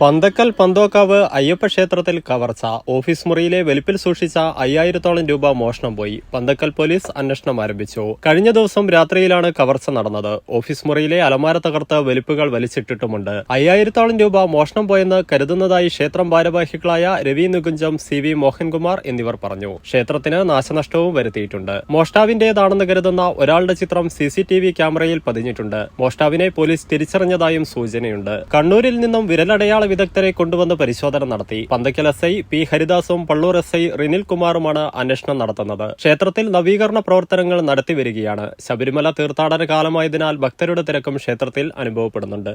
പന്തക്കൽ പന്തോക്കാവ് അയ്യപ്പ ക്ഷേത്രത്തിൽ കവർച്ച ഓഫീസ് മുറിയിലെ വെളുപ്പിൽ സൂക്ഷിച്ച അയ്യായിരത്തോളം രൂപ മോഷണം പോയി. പന്തക്കൽ പോലീസ് അന്വേഷണം ആരംഭിച്ചു. കഴിഞ്ഞ ദിവസം രാത്രിയിലാണ് കവർച്ച നടന്നത്. ഓഫീസ് മുറിയിലെ അലമാര തകർത്ത് വെലുപ്പുകൾ വലിച്ചിട്ടിട്ടുമുണ്ട്. അയ്യായിരത്തോളം രൂപ മോഷണം പോയെന്ന് കരുതുന്നതായി ക്ഷേത്രം ഭാരവാഹികളായ രവി നികുഞ്ചം സി വി മോഹൻകുമാർ എന്നിവർ പറഞ്ഞു. ക്ഷേത്രത്തിന് നാശനഷ്ടവും വരുത്തിയിട്ടുണ്ട്. മോഷ്ടാവിന്റേതാണെന്ന് കരുതുന്ന ഒരാളുടെ ചിത്രം സി സി ടി വി ക്യാമറയിൽ പതിഞ്ഞിട്ടുണ്ട്. മോഷ്ടാവിനെ പോലീസ് തിരിച്ചറിഞ്ഞതായും സൂചനയുണ്ട്. കണ്ണൂരിൽ നിന്നും വിരലടയാള വിദഗ്ധരെ കൊണ്ടുവന്ന് പരിശോധന നടത്തി. പന്തക്കൽ എസ് ഐ പി ഹരിദാസും പള്ളൂർ എസ് ഐ റിനിൽ കുമാറുമാണ് അന്വേഷണം നടത്തുന്നത്. ക്ഷേത്രത്തിൽ നവീകരണ പ്രവർത്തനങ്ങൾ നടത്തിവരികയാണ്. ശബരിമല തീർത്ഥാടന കാലമായതിനാൽ ഭക്തരുടെ തിരക്കും ക്ഷേത്രത്തിൽ അനുഭവപ്പെടുന്നുണ്ട്.